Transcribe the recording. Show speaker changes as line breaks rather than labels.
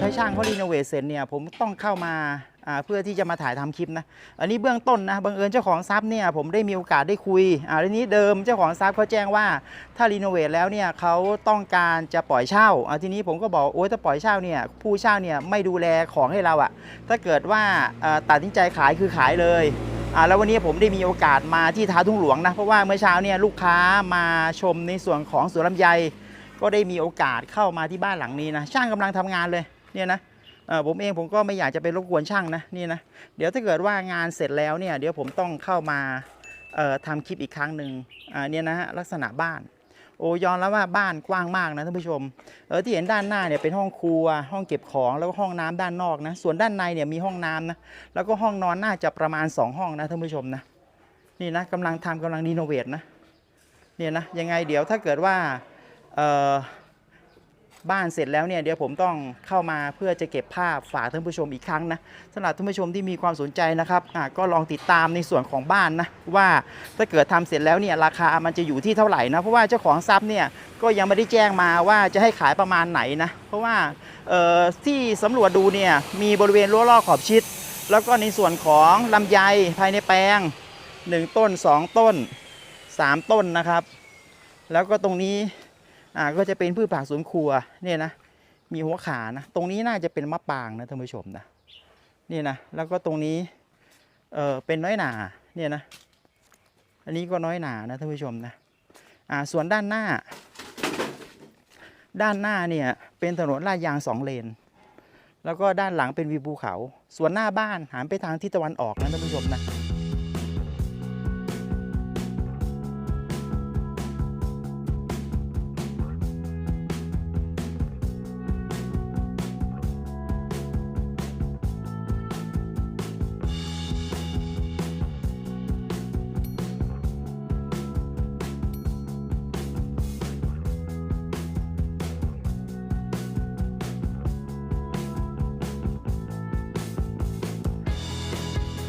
ถ้าช่างเขารีโนเวทเสร็จเนี่ยผมต้องเข้ามาอ่าเพื่อที่จะมาถ่ายทำคลิปนะ อันนี้เบื้องต้นนะบังเอิญเจ้าของทรัพย์เนี่ยผมได้มีโอกาสได้คุยอ่าทีนี้เดิมเจ้าของทรัพย์เขาแจ้งว่าถ้ารีโนเวทแล้วเนี่ยเขาต้องการจะปล่อยเช่าอ่าทีนี้ผมก็บอกโอ้ยถ้าปล่อยเช่าเนี่ยผู้เช่าเนี่ยไม่ดูแลของให้เราอะถ้าเกิดว่าเอ่อตัดสินใจขายคือขายเลยอ่าแล้ววันนี้ผมได้มีโอกาสมาที่ท้าทุ่งหลวงนะเพราะว่าเมื่อเช้าเนี่ยลูกค้ามาชมในส่วนของสวนลำไย ก็ได้มีโอกาสเข้ามาที่บ้านหลังนี้นะช่างกำลังทำงานเลยเนี่ยนะผมเองผมก็ไม่อยากจะไปรบกวนช่างนะนี่นะเดี๋ยวถ้าเกิดว่างานเสร็จแล้วเนี่ยเดี๋ยวผมต้องเข้ามาเอ่อทำคลิปอีกครั้งหนึ่งเนี่ยนะฮะลักษณะบ้านโอ้ยอมแล้วว่าบ้านกว้างมากนะท่านผู้ชมเออที่เห็นด้านหน้าเนี่ยเป็นห้องครัว ห้องเก็บของแล้วก็ห้องน้ำด้านนอกนะส่วนด้านในเนี่ยมีห้องน้ำนะแล้วก็ห้องนอนน่าจะประมาณ 2 ห้องนะท่านผู้ชมนะนี่นะกำลังทำกำลังรีโนเวทนะเนี่ยนะยังไงเดี๋ยวถ้าเกิดว่า บ้านเสร็จแล้วเนี่ยเดี๋ยวผมต้องเข้ามาเพื่อจะเก็บภาพฝากท่านผู้ชมอีกครั้งนะสำหรับท่านผู้ชมที่มีความสนใจนะครับก็ลองติดตามในส่วนของบ้านนะว่าถ้าเกิดทำเสร็จแล้วเนี่ยราคามันจะอยู่ที่เท่าไหร่นะเพราะว่าเจ้าของทรัพย์เนี่ยก็ยังไม่ได้แจ้งมาว่าจะให้ขายประมาณไหนนะเพราะว่าที่สำรวจดูเนี่ยมีบริเวณรั้วรอบขอบชิด แล้วก็ในส่วนของลำไยภายในแปลง 1 ต้น 2 ต้น 3 ต้นนะครับ แล้วก็ตรงนี้ อ่าก็จะเป็นพืชผักสวนครัวเนี่ยนะมีหัวขานะตรงนี้น่าจะเป็นมะปรางนะท่านผู้ชมนะนี่นะแล้วก็ตรงนี้เออเป็นน้อยหนาเนี่ยนะอันนี้ก็น้อยหนานะท่านผู้ชมนะอ่าส่วนด้านหน้า ด้านหน้าเนี่ยเป็นถนนลาดยางสองเลน แล้วก็ด้านหลังเป็นวิวภูเขา ส่วนหน้าบ้านหันไปทางทิศตะวันออกนะท่านผู้ชมนะ